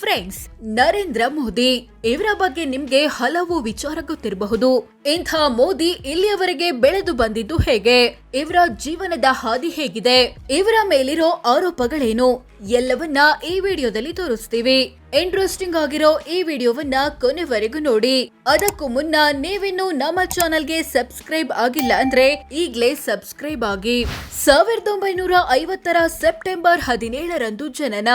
Friends Narendra Modi. ಇವರ ಬಗ್ಗೆ ನಿಮ್ಗೆ ಹಲವು ವಿಚಾರ ಗೊತ್ತಿರಬಹುದು ಇಂಥ ಮೋದಿ ಇಲ್ಲಿಯವರೆಗೆ ಬೆಳೆದು ಬಂದಿದ್ದು ಹೇಗೆ? ಇವರ ಜೀವನದ ಹಾದಿ ಹೇಗಿದೆ? ಇವರ ಮೇಲಿರೋ ಆರೋಪಗಳೇನು? ಎಲ್ಲವನ್ನ ಈ ವಿಡಿಯೋದಲ್ಲಿ ತೋರಿಸ್ತೀವಿ. ಇಂಟ್ರೆಸ್ಟಿಂಗ್ ಆಗಿರೋ ಈ ವಿಡಿಯೋವನ್ನ ಕೊನೆವರೆಗೂ ನೋಡಿ. ಅದಕ್ಕೂ ಮುನ್ನ ನೀವಿನ್ನು ನಮ್ಮ ಚಾನೆಲ್ಗೆ ಸಬ್ಸ್ಕ್ರೈಬ್ ಆಗಿಲ್ಲ ಅಂದ್ರೆ ಈಗ್ಲೇ ಸಬ್ಸ್ಕ್ರೈಬ್ ಆಗಿ. ಸಾವಿರದ ಒಂಬೈನೂರ ಐವತ್ತರ ಸೆಪ್ಟೆಂಬರ್ ಹದಿನೇಳರಂದು ಜನನ.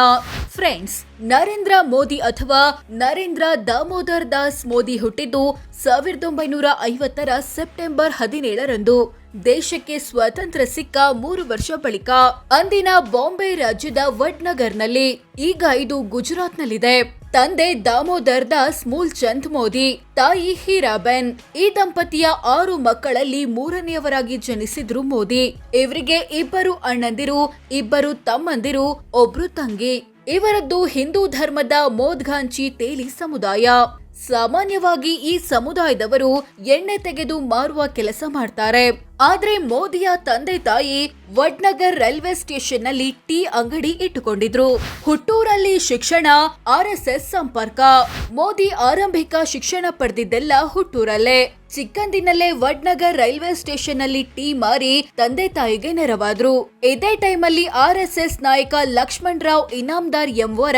ಫ್ರೆಂಡ್ಸ್ ನರೇಂದ್ರ ಮೋದಿ ಅಥವಾ ನರೇಂದ್ರ ದಾಮೋದರ್ ದಾಸ್ ಮೋದಿ ಹುಟ್ಟಿದ್ದು ಸಾವಿರದ ಒಂಬೈನೂರ ಐವತ್ತರ ಸೆಪ್ಟೆಂಬರ್ ಹದಿನೇಳರಂದು. ದೇಶಕ್ಕೆ ಸ್ವಾತಂತ್ರ್ಯ ಸಿಕ್ಕ ಮೂರು ವರ್ಷ ಬಳಿಕ ಅಂದಿನ ಬಾಂಬೆ ರಾಜ್ಯದ ವಡ್ನಗರ್ನಲ್ಲಿ ಈಗ ಇದು ಗುಜರಾತ್ನಲ್ಲಿದೆ. ತಂದೆ ದಾಮೋದರ್ ದಾಸ್ ಮೂಲ್ಚಂದ್ ಮೋದಿ, ತಾಯಿ ಹೀರಾಬೆನ್ ಈ ದಂಪತಿಯ ಆರು ಮಕ್ಕಳಲ್ಲಿ ಮೂರನೆಯವರಾಗಿ ಜನಿಸಿದ್ರು ಮೋದಿ. ಇವರಿಗೆ ಇಬ್ಬರು ಅಣ್ಣಂದಿರು, ಇಬ್ಬರು ತಮ್ಮಂದಿರು, ಒಬ್ರು ತಂಗಿ. ಇವರದ್ದು ಹಿಂದೂ ಧರ್ಮದ ಮೋದ್ಘಾಂಚಿ ತೇಲಿ ಸಮುದಾಯ. ಸಾಮಾನ್ಯವಾಗಿ ಈ ಸಮುದಾಯದವರು ಎಣ್ಣೆ ತೆಗೆದು ಮಾರುವ ಕೆಲಸ ಮಾಡ್ತಾರೆ. ಆದ್ರೆ ಮೋದಿಯ ತಂದೆ ತಾಯಿ ವಡ್ನಗರ್ ರೈಲ್ವೆ ಸ್ಟೇಷನ್ನಲ್ಲಿ ಟೀ ಅಂಗಡಿ ಇಟ್ಟುಕೊಂಡಿದ್ರು. ಹುಟ್ಟೂರಲ್ಲಿ ಶಿಕ್ಷಣ, ಆರ್ ಎಸ್ ಎಸ್ ಸಂಪರ್ಕ. ಮೋದಿ ಆರಂಭಿಕ ಶಿಕ್ಷಣ ಪಡೆದಿದ್ದೆಲ್ಲ ಹುಟ್ಟೂರಲ್ಲೇ. ಚಿಕ್ಕಂದಿನಲ್ಲೇ ವಡ್ನಗರ್ ರೈಲ್ವೆ ಸ್ಟೇಷನ್ನಲ್ಲಿ ಟೀ ಮಾರಿ ತಂದೆ ತಾಯಿಗೆ ನೆರವಾದ್ರು. ಇದೇ ಟೈಮಲ್ಲಿ ಆರ್ ಎಸ್ ಎಸ್ ನಾಯಕ ಲಕ್ಷ್ಮಣ್ ರಾವ್ ಇನಾಮದಾರ್ ಎಂಬುವರ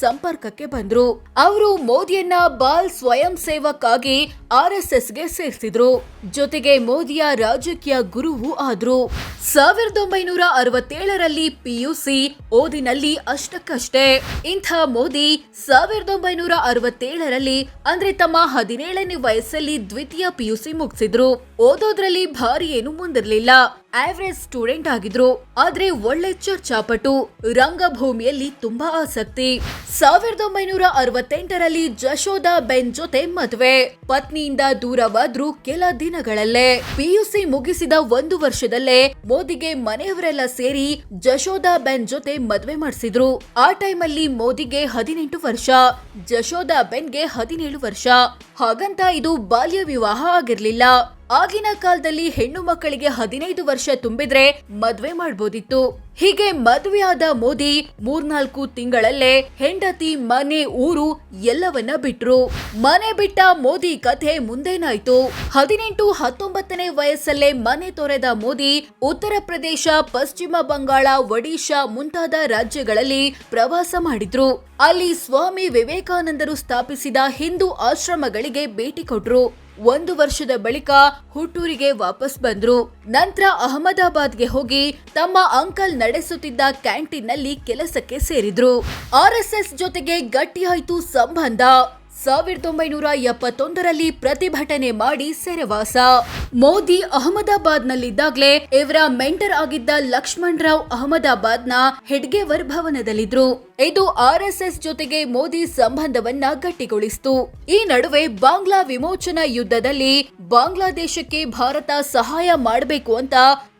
ಸಂಪರ್ಕಕ್ಕೆ ಬಂದ್ರು. ಅವರು ಮೋದಿಯನ್ನ ಬಾಲ್ ಸ್ವಯಂ ಸೇವಕ್ ಆಗಿ ಆರ್ ಎಸ್ ಎಸ್ಗೆ ಸೇರಿಸಿದ್ರು. ಜೊತೆಗೆ ಮೋದಿಯ ರಾಜಕೀಯ ಗುರುವೂ ಆದ್ರು. ಸಾವಿರದ ಒಂಬೈನೂರ ಅರವತ್ತೇಳರಲ್ಲಿ ಪಿಯುಸಿ ಓದಿನಲ್ಲಿ ಅಷ್ಟಕ್ಕಷ್ಟೇ. ಇಂಥ ಮೋದಿ ಸಾವಿರದ ಒಂಬೈನೂರ ಅರವತ್ತೇಳರಲ್ಲಿ ಅಂದ್ರೆ ತಮ್ಮ ಹದಿನೇಳನೇ ವಯಸ್ಸಲ್ಲಿ ದ್ವಿತೀಯ ಪಿಯುಸಿ ಮುಗಿಸಿದ್ರು. ಓದೋದ್ರಲ್ಲಿ ಭಾರಿ ಏನು ಮುಂದಿರ್ಲಿಲ್ಲ. ಆವರೇಜ್ ಸ್ಟೂಡೆಂಟ್ ಆಗಿದ್ರು. ಆದ್ರೆ ಒಳ್ಳೆ ಚರ್ಚಾಪಟು. ರಂಗಭೂಮಿಯಲ್ಲಿ ತುಂಬಾ ಆಸಕ್ತಿ. ಸಾವಿರದ ಒಂಬೈನೂರ ಅರವತ್ತೆಂಟರಲ್ಲಿ ಜಶೋದಾ ಬೆನ್ ಜೊತೆ ಮದುವೆ. ಪತ್ನಿಯಿಂದ ದೂರವಾದ್ರು ಕೆಲ ದಿನಗಳಲ್ಲೇ. ಪಿಯುಸಿ ಮುಗಿಸಿದ ಒಂದು ವರ್ಷದಲ್ಲೇ ಮೋದಿಗೆ ಮನೆಯವರೆಲ್ಲ ಸೇರಿ ಜಶೋದಾ ಬೆನ್ ಜೊತೆ ಮದುವೆ ಮಾಡಿಸಿದ್ರು. ಆ ಟೈಮಲ್ಲಿ ಮೋದಿಗೆ ಹದಿನೆಂಟು ವರ್ಷ, ಜಶೋದಾ ಬೆನ್ಗೆ ಹದಿನೇಳು ವರ್ಷ. ಹಾಗಂತ ಇದು ಬಾಲ್ಯ ವಿವಾಹ ಆಗಿರ್ಲಿಲ್ಲ. ಆಗಿನ ಕಾಲದಲ್ಲಿ ಹೆಣ್ಣು ಮಕ್ಕಳಿಗೆ ಹದಿನೈದು ವರ್ಷ ತುಂಬಿದ್ರೆ ಮದ್ವೆ ಮಾಡ್ಬೋದಿತ್ತು. ಹೀಗೆ ಮದುವೆಯಾದ ಮೋದಿ ಮೂರ್ನಾಲ್ಕು ತಿಂಗಳಲ್ಲೇ ಹೆಂಡತಿ, ಮನೆ, ಊರು ಎಲ್ಲವನ್ನ ಬಿಟ್ರು. ಮನೆ ಬಿಟ್ಟ ಮೋದಿ ಕಥೆ ಮುಂದೇನಾಯ್ತು? ಹದಿನೆಂಟು, ಹತ್ತೊಂಬತ್ತನೇ ವಯಸ್ಸಲ್ಲೇ ಮನೆ ತೊರೆದ ಮೋದಿ ಉತ್ತರ ಪ್ರದೇಶ, ಪಶ್ಚಿಮ ಬಂಗಾಳ, ಒಡಿಶಾ ಮುಂತಾದ ರಾಜ್ಯಗಳಲ್ಲಿ ಪ್ರವಾಸ ಮಾಡಿದ್ರು. ಅಲ್ಲಿ ಸ್ವಾಮಿ ವಿವೇಕಾನಂದರು ಸ್ಥಾಪಿಸಿದ ಹಿಂದೂ ಆಶ್ರಮಗಳಿಗೆ ಭೇಟಿ ಕೊಟ್ರು. ಒಂದು ವರ್ಷದ ಬಳಿಕ ಹುಟ್ಟೂರಿಗೆ ವಾಪಸ್ ಬಂದ್ರು. ನಂತರ ಅಹಮದಾಬಾದ್ಗೆ ಹೋಗಿ ತಮ್ಮ ಅಂಕಲ್ ನಡೆಸುತ್ತಿದ್ದ ಕ್ಯಾಂಟೀನ್ನಲ್ಲಿ ಕೆಲಸಕ್ಕೆ ಸೇರಿದ್ರು. ಆರ್ಎಸ್ಎಸ್ ಜೊತೆಗೆ ಗಟ್ಟಿಯಾಯ್ತು ಸಂಬಂಧ. ಸಾವಿರದ ಒಂಬೈನೂರ ಎಪ್ಪತ್ತೊಂದರಲ್ಲಿ ಪ್ರತಿಭಟನೆ ಮಾಡಿ ಸೆರೆವಾಸ. ಮೋದಿ ಅಹಮದಾಬಾದ್ನಲ್ಲಿದ್ದಾಗ್ಲೇ ಇವರ ಮೆಂಟರ್ ಆಗಿದ್ದ ಲಕ್ಷ್ಮಣ್ ರಾವ್ ಅಹಮದಾಬಾದ್ನ ಹೆಡ್ಗೆವರ್ ಭವನದಲ್ಲಿದ್ರು. ಇದು ಆರ್ಎಸ್ಎಸ್ ಜೊತೆಗೆ ಮೋದಿ ಸಂಬಂಧವನ್ನ ಗಟ್ಟಿಗೊಳಿಸಿತು. ಈ ನಡುವೆ ಬಾಂಗ್ಲಾ ವಿಮೋಚನಾ ಯುದ್ಧದಲ್ಲಿ ಬಾಂಗ್ಲಾದೇಶಕ್ಕೆ ಭಾರತ ಸಹಾಯ ಮಾಡಬೇಕು ಅಂತ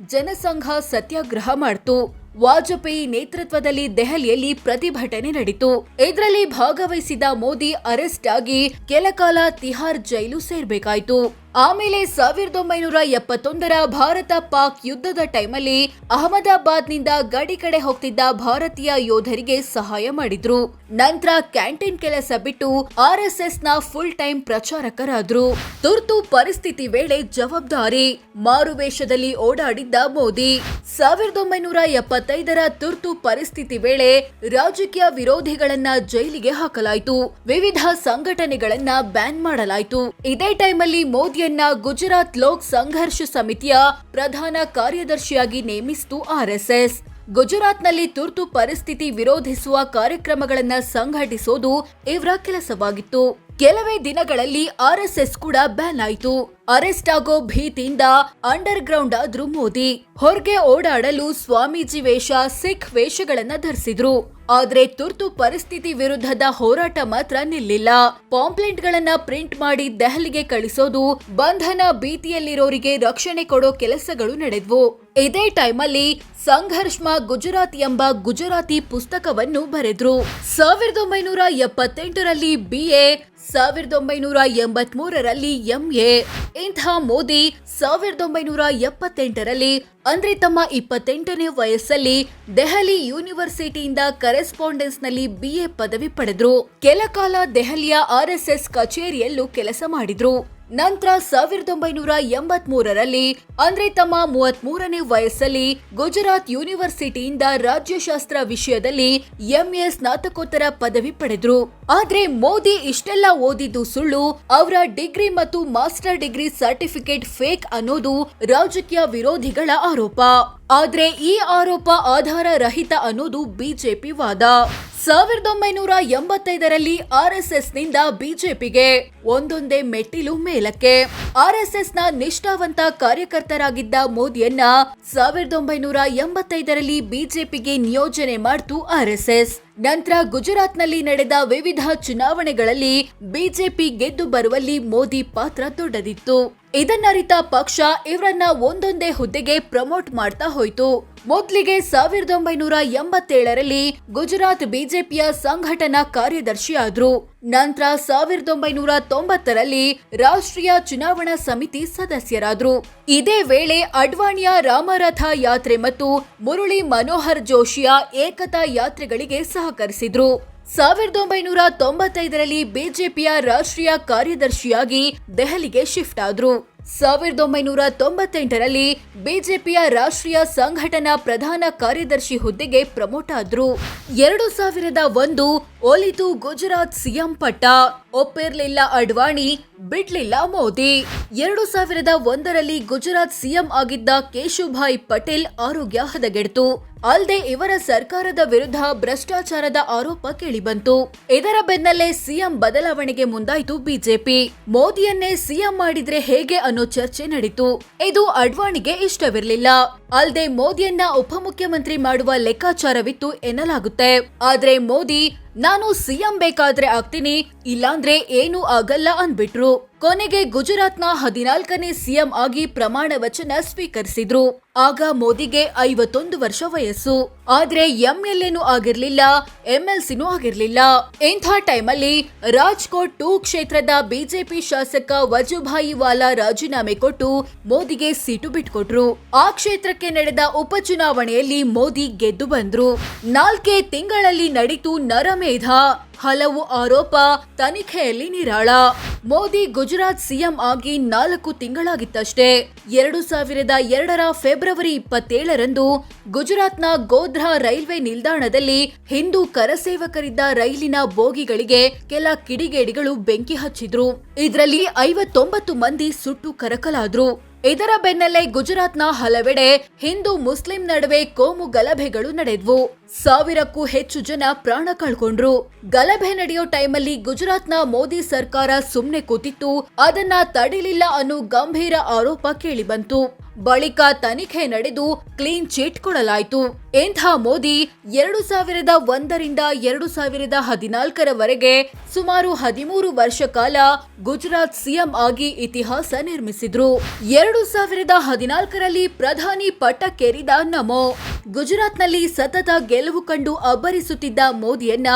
ಜನಸಂಘ ಸತ್ಯಾಗ್ರಹ ಮಾಡ್ತು. ವಾಜಪೇಯಿ ನೇತೃತ್ವದಲ್ಲಿ ದೆಹಲಿಯಲ್ಲಿ ಪ್ರತಿಭಟನೆ ನಡೆಯಿತು ಇದರಲ್ಲಿ ಭಾಗವಹಿಸಿದ ಮೋದಿ ಅರೆಸ್ಟ್ ಆಗಿ ಕೆಲಕಾಲ ತಿಹಾರ್ ಜೈಲು ಸೇರ್ಬೇಕಾಯ್ತು. ಆಮೇಲೆ ಸಾವಿರದ ಒಂಬೈನೂರ ಎಪ್ಪತ್ತೊಂದರ ಭಾರತ ಪಾಕ್ ಯುದ್ಧದ ಟೈಮಲ್ಲಿ ಅಹಮದಾಬಾದ್ನಿಂದ ಗಡಿ ಕಡೆ ಹೋಗ್ತಿದ್ದ ಭಾರತೀಯ ಯೋಧರಿಗೆ ಸಹಾಯ ಮಾಡಿದ್ರು. ನಂತರ ಕ್ಯಾಂಟೀನ್ ಕೆಲಸ ಬಿಟ್ಟು ಆರ್ ಎಸ್ ಎಸ್ನ ಫುಲ್ ಟೈಮ್ ಪ್ರಚಾರಕರಾದ್ರು. ತುರ್ತು ಪರಿಸ್ಥಿತಿ ವೇಳೆ ಜವಾಬ್ದಾರಿ, ಮಾರುವೇಷದಲ್ಲಿ ಓಡಾಡಿದ್ದ ಮೋದಿ. ಸಾವಿರದ ಒಂಬೈನೂರ ಎಪ್ಪತ್ತೈದರ ತುರ್ತು ಪರಿಸ್ಥಿತಿ ವೇಳೆ ರಾಜಕೀಯ ವಿರೋಧಿಗಳನ್ನ ಜೈಲಿಗೆ ಹಾಕಲಾಯಿತು. ವಿವಿಧ ಸಂಘಟನೆಗಳನ್ನ ಬ್ಯಾನ್ ಮಾಡಲಾಯಿತು. ಇದೇ ಟೈಮಲ್ಲಿ ಮೋದಿಯನ್ನ ಗುಜರಾತ್ ಲೋಕ್ ಸಂಘರ್ಷ ಸಮಿತಿಯ ಪ್ರಧಾನ ಕಾರ್ಯದರ್ಶಿಯಾಗಿ ನೇಮಿಸಿತು ಆರ್ಎಸ್ಎಸ್. ಗುಜರಾತ್ನಲ್ಲಿ ತುರ್ತು ಪರಿಸ್ಥಿತಿ ವಿರೋಧಿಸುವ ಕಾರ್ಯಕ್ರಮಗಳನ್ನು ಸಂಘಟಿಸೋದು ಇವರ ಕೆಲಸವಾಗಿತ್ತು. ಕೆಲವೇ ದಿನಗಳಲ್ಲಿ ಆರ್ಎಸ್ಎಸ್ ಕೂಡ ಬ್ಯಾನ್ ಆಯಿತು. ಅರೆಸ್ಟ್ ಆಗೋ ಭೀತಿಯಿಂದ ಅಂಡರ್ ಗ್ರೌಂಡ್ ಆದ್ರು ಮೋದಿ. ಹೊರಗೆ ಓಡಾಡಲು ಸ್ವಾಮೀಜಿ ವೇಷ, ಸಿಖ್ ವೇಷಗಳನ್ನ ಧರಿಸಿದ್ರು. ಆದ್ರೆ ತುರ್ತು ಪರಿಸ್ಥಿತಿ ವಿರುದ್ಧದ ಹೋರಾಟ ಮಾತ್ರ ನಿಲ್ಲಿಲ್ಲ. ಪಾಂಪ್ಲೆಂಟ್ ಗಳನ್ನ ಪ್ರಿಂಟ್ ಮಾಡಿ ದೆಹಲಿಗೆ ಕಳಿಸೋದು, ಬಂಧನ ಭೀತಿಯಲ್ಲಿರೋರಿಗೆ ರಕ್ಷಣೆ ಕೊಡೋ ಕೆಲಸಗಳು ನಡೆದ್ವು. ಇದೇ ಟೈಮಲ್ಲಿ ಸಂಘರ್ಷ್ ಮಾ ಗುಜರಾತ್ ಎಂಬ ಗುಜರಾತಿ ಪುಸ್ತಕವನ್ನು ಬರೆದ್ರು. ಸಾವಿರದ ಒಂಬೈನೂರ ಎಪ್ಪತ್ತೆಂಟರಲ್ಲಿ ಬಿಎ ಸಾವಿರದ ಒಂಬೈನೂರ ಎಂಬತ್ ಮೂರರಲ್ಲಿ ಎಂಎ ಇಂಥ ಮೋದಿ ಸಾವಿರದ ಒಂಬೈನೂರ ಎಪ್ಪತ್ತೆಂಟರಲ್ಲಿ, ಅಂದ್ರೆ ತಮ್ಮ ಇಪ್ಪತ್ತೆಂಟನೇ ವಯಸ್ಸಲ್ಲಿ ದೆಹಲಿ ಯೂನಿವರ್ಸಿಟಿಯಿಂದ ಕರೆಸ್ಪಾಂಡೆನ್ಸ್ನಲ್ಲಿ ಬಿಎ ಪದವಿ ಪಡೆದ್ರು. ಕೆಲ ಕಾಲ ದೆಹಲಿಯ ಆರ್ಎಸ್ಎಸ್ ಕಚೇರಿಯಲ್ಲೂ ಕೆಲಸ ಮಾಡಿದ್ರು. ನಂತರ ಸಾವಿರದ ಒಂಬೈನೂರ ಎಂಬತ್ ಮೂರರಲ್ಲಿ ಅಂದ್ರೆ ತಮ್ಮ ಮೂವತ್ ಮೂರನೇ ವಯಸ್ಸಲ್ಲಿ ಗುಜರಾತ್ ಯೂನಿವರ್ಸಿಟಿಯಿಂದ ರಾಜ್ಯಶಾಸ್ತ್ರ ವಿಷಯದಲ್ಲಿ ಎಂಎ ಸ್ನಾತಕೋತ್ತರ ಪದವಿ ಪಡೆದ್ರು. ಆದ್ರೆ ಮೋದಿ ಇಷ್ಟೆಲ್ಲ ಓದಿದ್ದು ಸುಳ್ಳು, ಅವರ ಡಿಗ್ರಿ ಮತ್ತು ಮಾಸ್ಟರ್ ಡಿಗ್ರಿ ಸರ್ಟಿಫಿಕೇಟ್ ಫೇಕ್ ಅನ್ನೋದು ರಾಜಕೀಯ ವಿರೋಧಿಗಳ ಆರೋಪ. ಆದ್ರೆ ಈ ಆರೋಪ ಆಧಾರ ರಹಿತ ಅನ್ನೋದು ಬಿಜೆಪಿ ವಾದ. ಸಾವಿರದ ಒಂಬೈನೂರ ಎಂಬತ್ತೈದರಲ್ಲಿ ಆರ್ಎಸ್ಎಸ್ನಿಂದ ಬಿಜೆಪಿಗೆ ಒಂದೊಂದೇ ಮೆಟ್ಟಿಲು ಮೇಲಕ್ಕೆ. ಆರ್ಎಸ್ಎಸ್ನ ನಿಷ್ಠಾವಂತ ಕಾರ್ಯಕರ್ತರಾಗಿದ್ದ ಮೋದಿಯನ್ನ ಸಾವಿರದ ಒಂಬೈನೂರ ಎಂಬತ್ತೈದರಲ್ಲಿ ಬಿಜೆಪಿಗೆ ನಿಯೋಜನೆ ಮಾಡ್ತು ಆರ್ಎಸ್ಎಸ್ ನಂತರ ಗುಜರಾತ್ನಲ್ಲಿ ನಡೆದ ವಿವಿಧ ಚುನಾವಣೆಗಳಲ್ಲಿ ಬಿಜೆಪಿ ಗೆದ್ದು ಬರುವಲ್ಲಿ ಮೋದಿ ಪಾತ್ರ ದೊಡ್ಡದಿತ್ತು. ಇದನ್ನರಿತ ಪಕ್ಷ ಇವರನ್ನ ಒಂದೊಂದೇ ಹುದ್ದೆಗೆ ಪ್ರಮೋಟ್ ಮಾಡ್ತಾ ಹೋಯ್ತು. ಮೊದ್ಲಿಗೆ ಸಾವಿರದ ಒಂಬೈನೂರ ಎಂಬತ್ತೇಳರಲ್ಲಿ ಗುಜರಾತ್ ಬಿಜೆಪಿಯ ಸಂಘಟನಾ ಕಾರ್ಯದರ್ಶಿ ಆದ್ರು ನಂತರ ಸಾವಿರದ ಒಂಬೈನೂರ ತೊಂಬತ್ತರಲ್ಲಿ ರಾಷ್ಟ್ರೀಯ ಚುನಾವಣಾ ಸಮಿತಿ ಸದಸ್ಯರಾದರು. ಇದೇ ವೇಳೆ ಅಡ್ವಾಣಿಯ ರಾಮರಥ ಯಾತ್ರೆ ಮತ್ತು ಮುರುಳಿ ಮನೋಹರ್ ಜೋಶಿಯ ಏಕತಾ ಯಾತ್ರೆಗಳಿಗೆ ಸಹಕರಿಸಿದ್ರು. ಸಾವಿರದ ಒಂಬೈನೂರ ತೊಂಬತ್ತೈದರಲ್ಲಿ ಬಿಜೆಪಿಯ ರಾಷ್ಟ್ರೀಯ ಕಾರ್ಯದರ್ಶಿಯಾಗಿ ದೆಹಲಿಗೆ ಶಿಫ್ಟ್ ಆದ್ರು. ಸಾವಿರದ ಒಂಬೈನೂರ ತೊಂಬತ್ತೆಂಟರಲ್ಲಿ ಬಿಜೆಪಿಯ ರಾಷ್ಟ್ರೀಯ ಸಂಘಟನಾ ಪ್ರಧಾನ ಕಾರ್ಯದರ್ಶಿ ಹುದ್ದೆಗೆ ಪ್ರಮೋಟ್ ಆದ್ರು. ಎರಡು ಸಾವಿರದ ಒಂದು ಒಲಿತು ಗುಜರಾತ್ ಸಿಎಂ ಪಟ್ಟ, ಒಪ್ಪಿರ್ಲಿಲ್ಲ ಅಡ್ವಾಣಿ, ಬಿಡ್ಲಿಲ್ಲ ಮೋದಿ. ಎರಡು ಸಾವಿರದ ಒಂದರಲ್ಲಿ ಗುಜರಾತ್ ಸಿಎಂ ಆಗಿದ್ದ ಕೇಶುಭಾಯ್ ಪಟೇಲ್ ಆರೋಗ್ಯ ಹದಗೆಡ್ತು. ಅಲ್ಲದೆ ಇವರ ಸರ್ಕಾರದ ವಿರುದ್ಧ ಭ್ರಷ್ಟಾಚಾರದ ಆರೋಪ ಕೇಳಿಬಂತು. ಇದರ ಬೆನ್ನಲ್ಲೇ ಸಿಎಂ ಬದಲಾವಣೆಗೆ ಮುಂದಾಯಿತು ಬಿಜೆಪಿ. ಮೋದಿಯನ್ನೇ ಸಿಎಂ ಮಾಡಿದ್ರೆ ಹೇಗೆ ಅನ್ನೋ ಚರ್ಚೆ ನಡೀತು. ಇದು ಅಡ್ವಾಣಿಗೆ ಇಷ್ಟವಿರಲಿಲ್ಲ. ಅಲ್ಲದೆ ಮೋದಿಯನ್ನ ಉಪಮುಖ್ಯಮಂತ್ರಿ ಮಾಡುವ ಲೆಕ್ಕಾಚಾರವಿತ್ತು ಎನ್ನಲಾಗುತ್ತೆ. ಆದ್ರೆ ಮೋದಿ ನಾನು ಸಿಎಂ ಬೇಕಾದ್ರೆ ಆಗ್ತೀನಿ, ಇಲ್ಲಾಂದ್ರೆ ಏನೂ ಆಗಲ್ಲ ಅಂದ್ಬಿಟ್ರು. ಕೊನೆಗೆ ಗುಜರಾತ್ನ ಹದಿನಾಲ್ಕನೇ ಸಿಎಂ ಆಗಿ ಪ್ರಮಾಣ ವಚನ ಸ್ವೀಕರಿಸಿದ್ರು. ಆಗ ಮೋದಿಗೆ ಐವತ್ತೊಂದು ವರ್ಷ ವಯಸ್ಸು. ಆದ್ರೆ ಎಂಎಲ್ಎನೂ ಆಗಿರ್ಲಿಲ್ಲ, ಎಂಎಲ್ಸಿನೂ ಆಗಿರ್ಲಿಲ್ಲ. ಇಂಥ ಟೈಮಲ್ಲಿ ರಾಜ್ಕೋಟ್ ಟೂ ಕ್ಷೇತ್ರದ ಬಿಜೆಪಿ ಶಾಸಕ ವಜುಭಾಯಿ ವಾಲಾ ರಾಜೀನಾಮೆ ಕೊಟ್ಟು ಮೋದಿಗೆ ಸೀಟು ಬಿಟ್ಕೊಟ್ರು. ಆ ಕ್ಷೇತ್ರಕ್ಕೆ ನಡೆದ ಉಪಚುನಾವಣೆಯಲ್ಲಿ ಮೋದಿ ಗೆದ್ದು ಬಂದ್ರು. ನಾಲ್ಕೇ ತಿಂಗಳಲ್ಲಿ ನಡೀತು ನರಮೇಧ ಹಲವು ಆರೋಪ ತನಿಖೆಯಲ್ಲಿ ನಿರಾಳ. ಮೋದಿ ಗುಜರಾತ್ ಸಿಎಂ ಆಗಿ ನಾಲ್ಕು ತಿಂಗಳಾಗಿತ್ತಷ್ಟೇ. ಎರಡು ಸಾವಿರದ ಎರಡರ ಫೆಬ್ರವರಿ ಇಪ್ಪತ್ತೇಳರಂದು ಗುಜರಾತ್ನ ಗೋಧ್ರಾ ರೈಲ್ವೆ ನಿಲ್ದಾಣದಲ್ಲಿ ಹಿಂದೂ ಕರಸೇವಕರಿದ್ದ ರೈಲಿನ ಬೋಗಿಗಳಿಗೆ ಕೆಲ ಕಿಡಿಗೇಡಿಗಳು ಬೆಂಕಿ ಹಚ್ಚಿದ್ರು. ಇದರಲ್ಲಿ ಐವತ್ತೊಂಬತ್ತು ಮಂದಿ ಸುಟ್ಟು ಕರಕಲಾದ್ರು. ಇದರ ಬೆನ್ನಲ್ಲೇ ಗುಜರಾತ್ನ ಹಲವೆಡೆ ಹಿಂದೂ ಮುಸ್ಲಿಂ ನಡುವೆ ಕೋಮು ಗಲಭೆಗಳು ನಡೆದ್ವು. ಸಾವಿರಕ್ಕೂ ಹೆಚ್ಚು ಜನ ಪ್ರಾಣ ಕಳ್ಕೊಂಡ್ರು. ಗಲಭೆ ನಡೆಯೋ ಟೈಮಲ್ಲಿ ಗುಜರಾತ್ನ ಮೋದಿ ಸರ್ಕಾರ ಸುಮ್ನೆ ಕೂತಿತ್ತು. ಅದನ್ನ ತಡಿಲಿಲ್ಲ ಅನ್ನೋ ಗಂಭೀರ ಆರೋಪ ಕೇಳಿಬಂತು. ಬಳಿಕ ತನಿಖೆ ನಡೆದು ಕ್ಲೀನ್ ಚಿಟ್ ಕೊಡಲಾಯಿತು. ಇಂಥ ಮೋದಿ ಎರಡು ಸಾವಿರದ ಒಂದರಿಂದ ಎರಡು ಸಾವಿರದ ಹದಿನಾಲ್ಕರವರೆಗೆ ಸುಮಾರು ಹದಿಮೂರು ವರ್ಷ ಕಾಲ ಗುಜರಾತ್ ಸಿಎಂ ಆಗಿ ಇತಿಹಾಸ ನಿರ್ಮಿಸಿದ್ರು. ಎರಡು ಸಾವಿರದ ಹದಿನಾಲ್ಕರಲ್ಲಿ ಪ್ರಧಾನಿ ಪಟ್ಟಕ್ಕೇರಿದ ನಮೋ ಗುಜರಾತ್ನಲ್ಲಿ ಸತತ ಗೆಲುವು ಕಂಡು ಅಬ್ಬರಿಸುತ್ತಿದ್ದ ಮೋದಿಯನ್ನ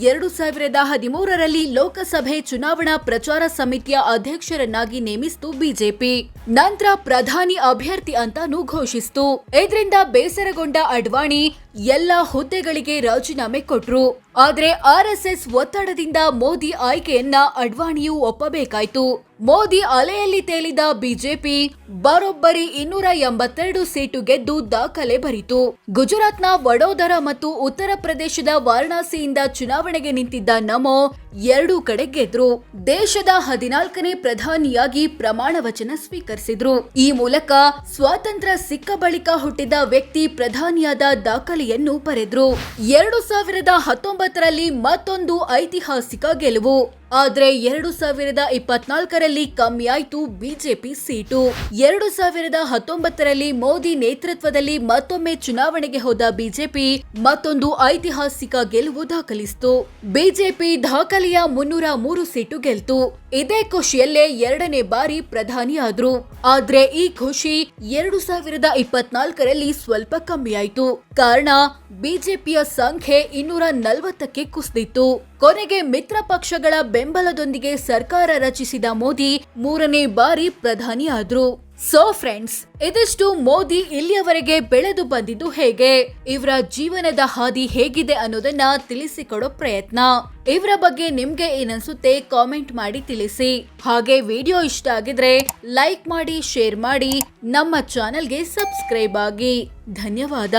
ಎರಡು ಸಾವಿರದ ಹದಿಮೂರರಲ್ಲಿ ಲೋಕಸಭೆ ಚುನಾವಣಾ ಪ್ರಚಾರ ಸಮಿತಿಯ ಅಧ್ಯಕ್ಷರನ್ನಾಗಿ ನೇಮಿಸಿತು ಬಿಜೆಪಿ. ನಂತರ ಪ್ರಧಾನಿ ಅಭ್ಯರ್ಥಿ ಅಂತಾನೂ ಘೋಷಿಸಿತು. ಇದರಿಂದ ಬೇಸರಗೊಂಡ ಅಡ್ವಾಣಿ ಎಲ್ಲಾ ಹುದ್ದೆಗಳಿಗೆ ರಾಜೀನಾಮೆ ಕೊಟ್ರು. ಆದ್ರೆ ಆರ್ ಎಸ್ ಎಸ್ ಒತ್ತಡದಿಂದ ಮೋದಿ ಆಯ್ಕೆಯನ್ನ ಅಡ್ವಾಣಿಯು ಒಪ್ಪಬೇಕಾಯ್ತು. ಮೋದಿ ಅಲೆಯಲ್ಲಿ ತೇಲಿದ ಬಿಜೆಪಿ ಬರೋಬ್ಬರಿ ಇನ್ನೂರ ಎಂಬತ್ತೆರಡು ಸೀಟು ಗೆದ್ದು ದಾಖಲೆ ಬರಿತು. ಗುಜರಾತ್ನ ವಡೋದರ ಮತ್ತು ಉತ್ತರ ಪ್ರದೇಶದ ವಾರಣಾಸಿಯಿಂದ ಚುನಾವಣೆಗೆ ನಿಂತಿದ್ದ ನಮೋ ಎರಡೂ ಕಡೆ ಗೆದ್ರು. ದೇಶದ ಹದಿನಾಲ್ಕನೇ ಪ್ರಧಾನಿಯಾಗಿ ಪ್ರಮಾಣ ವಚನ ಸ್ವೀಕರಿಸಿದ್ರು. ಈ ಮೂಲಕ ಸ್ವಾತಂತ್ರ್ಯ ಸಿಕ್ಕ ಬಳಿಕ ಹುಟ್ಟಿದ ವ್ಯಕ್ತಿ ಪ್ರಧಾನಿಯಾದ ದಾಖಲೆಯನ್ನು ಬರೆದ್ರು. ಎರಡು ಸಾವಿರದ ಹತ್ತೊಂಬತ್ತರಲ್ಲಿ ಮತ್ತೊಂದು ಐತಿಹಾಸಿಕ ಗೆಲುವು. ಆದ್ರೆ ಎರಡು ಸಾವಿರದ ಇಪ್ಪತ್ನಾಲ್ಕರಲ್ಲಿ ಕಮ್ಮಿ ಆಯ್ತು ಬಿಜೆಪಿ ಸೀಟು. ಎರಡು ಸಾವಿರದ ಹತ್ತೊಂಬತ್ತರಲ್ಲಿ ಮೋದಿ ನೇತೃತ್ವದಲ್ಲಿ ಮತ್ತೊಮ್ಮೆ ಚುನಾವಣೆಗೆ ಹೋದ ಬಿಜೆಪಿ ಮತ್ತೊಂದು ಐತಿಹಾಸಿಕ ಗೆಲುವು ದಾಖಲಿಸಿತು. ಬಿಜೆಪಿ ದಾಖಲೆಯ ಮುನ್ನೂರ ಮೂರು ಸೀಟು ಗೆಲ್ತು. ಇದೇ ಖುಷಿಯಲ್ಲೇ ಎರಡನೇ ಬಾರಿ ಪ್ರಧಾನಿಯಾದ್ರು. ಆದ್ರೆ ಈ ಖುಷಿ ಎರಡು ಸಾವಿರದ ಇಪ್ಪತ್ನಾಲ್ಕರಲ್ಲಿ ಸ್ವಲ್ಪ ಕಮ್ಮಿಯಾಯಿತು ಕಾರಣ, ಬಿಜೆಪಿಯ ಸಂಖ್ಯೆ ಇನ್ನೂರ ನಲವತ್ತಕ್ಕೆ ಕುಸಿದಿತ್ತು. ಕೊನೆಗೆ ಮಿತ್ರ ಪಕ್ಷಗಳ ಬೆಂಬಲದೊಂದಿಗೆ ಸರ್ಕಾರ ರಚಿಸಿದ ಮೋದಿ ಮೂರನೇ ಬಾರಿ ಪ್ರಧಾನಿ ಆದ್ರು ಸೊ ಫ್ರೆಂಡ್ಸ್ ಇದಿಷ್ಟು ಮೋದಿ ಇಲ್ಲಿಯವರೆಗೆ ಬೆಳೆದು ಬಂದಿದ್ದು ಹೇಗೆ? ಇವರ ಜೀವನದ ಹಾದಿ ಹೇಗಿದೆ ಅನ್ನೋದನ್ನ ತಿಳಿಸಿಕೊಡೋ ಪ್ರಯತ್ನ. ಇವರ ಬಗ್ಗೆ ನಿಮ್ಗೆ ಏನನ್ಸುತ್ತೆ ಕಾಮೆಂಟ್ ಮಾಡಿ ತಿಳಿಸಿ. ಹಾಗೆ ವಿಡಿಯೋ ಇಷ್ಟ ಆಗಿದ್ರೆ ಲೈಕ್ ಮಾಡಿ, ಶೇರ್ ಮಾಡಿ, ನಮ್ಮ ಚಾನೆಲ್ಗೆ ಸಬ್ಸ್ಕ್ರೈಬ್ ಆಗಿ. ಧನ್ಯವಾದ.